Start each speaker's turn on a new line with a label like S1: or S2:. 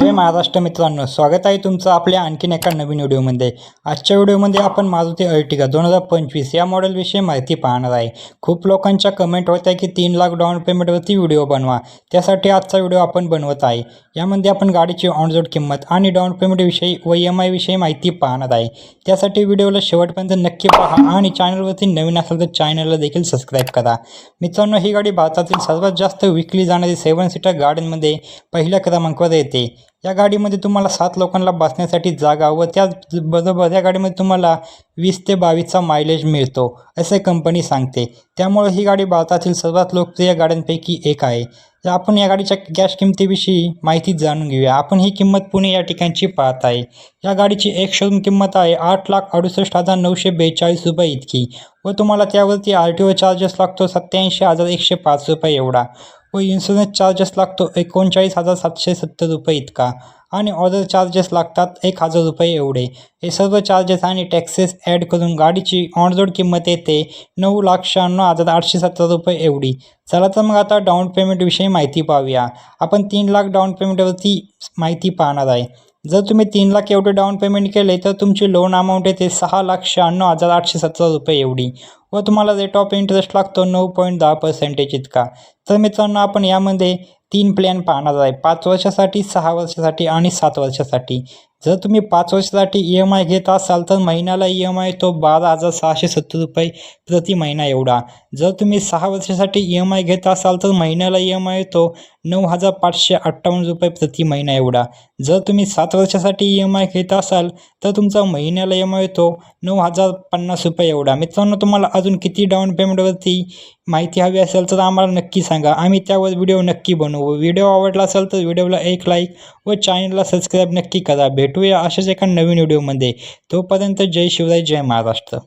S1: जय महाराष्ट्र मित्रांनो स्वागत आहे तुमचं आपल्या आणखीन एका नवीन व्हिडिओमध्ये. आजच्या व्हिडिओमध्ये आपण मारुती अर्टिगा दोन हजार पंचवीस या मॉडेलविषयी माहिती पाहणार आहे. खूप लोकांच्या कमेंट होत आहे की तीन लाख डाऊन पेमेंटवरती व्हिडिओ बनवा. त्यासाठी आजचा व्हिडिओ आपण बनवत आहे. यामध्ये आपण गाडीची ऑनरोड किंमत आणि डाऊन पेमेंटविषयी व ई एम आयविषयी माहिती पाहणार आहे. त्यासाठी व्हिडिओला शेवटपर्यंत नक्की पहा आणि चॅनलवरती नवीन असेल तर चॅनलला देखील सबस्क्राईब करा. मित्रांनो ही गाडी भारतातील सर्वात जास्त विकली जाणारी सेवन सीटर गाड्यांमध्ये पहिल्या क्रमांकावर येते. या गाडीमध्ये तुम्हाला सात लोकांना बसण्यासाठी जागा व त्याचबरोबर या गाडीमध्ये तुम्हाला वीस ते बावीसचा मायलेज मिळतो असे कंपनी सांगते. त्यामुळे ही गाडी भारतातील सर्वात लोकप्रिय गाड्यांपैकी एक आहे. तर आपण या गाडीच्या गॅस किमतीविषयी माहिती जाणून घेऊया. आपण ही किंमत पुणे या ठिकाणची पाहत आहे. या गाडीची एक शोरूम किंमत आहे आठ लाख अडुसष्ट हजार नऊशे बेचाळीस रुपये इतकी व तुम्हाला त्यावरती आर टी ओ चार्जेस लागतो सत्याऐंशी हजार एकशे पाच रुपये एवढा. व इन्शुरन्स चार्जेस लागतो एकोणचाळीस हजार सातशे सत्तर रुपये इतका. आणि ऑर्डर चार्जेस लागतात एक हजार रुपये एवढे. हे सर्व चार्जेस आणि टॅक्सेस ॲड करून गाडीची ऑनरोड किंमत येते नऊ लाख शहाण्णव हजार आठशे सत्तर रुपये एवढी. चला तर मग आता डाऊन पेमेंटविषयी माहिती पाहूया. आपण तीन लाख डाऊन पेमेंटवरती माहिती पाहणार आहे. जर तुम्ही तीन लाख एवढे डाऊन पेमेंट केले तर तुमची लोन अमाऊंट येते सहा लाख शहाण्णव हजार आठशे सत्तर रुपये एवढी. व तुम्हाला रेट ऑफ इंटरेस्ट लागतो नऊ पॉईंट दहा पर्सेंटेज इतका. तर मित्रांनो आपण यामध्ये तीन प्लॅन पाहणार आहे. पाच वर्षासाठी सहा वर्षासाठी आणि सात वर्षासाठी. जर तुम्ही पाच वर्षासाठी ई एम आय घेत असाल तर महिन्याला ई एम आय तो बारा हजार सहाशे सत्तर रुपये प्रति महिना एवढा. जर तुम्ही सहा वर्षासाठी ई एम आय घेत असाल तर महिन्याला ई एम आय तो नऊ हजार पाचशे अठ्ठावन्न रुपये प्रति महिना एवढा. जर तुम्ही सात वर्षासाठी ई एम आय घेत असाल तर तुमचा महिन्याला ई एम आय तो नऊ हजार पन्नास रुपये एवढा. मित्रांनो तुम्हाला अजून किती डाऊन पेमेंटवरती माहिती हवी असेल तर आम्हाला नक्की सांगा. आम्ही त्यावर व्हिडिओ नक्की बनवू. व्हिडिओ आवडला असेल तर व्हिडिओला एक लाईक व चॅनलला सबस्क्राईब नक्की करा. भेटूया अशाच एका नवीन व्हिडिओमध्ये तोपर्यंत जय शिवराय जय महाराष्ट्र.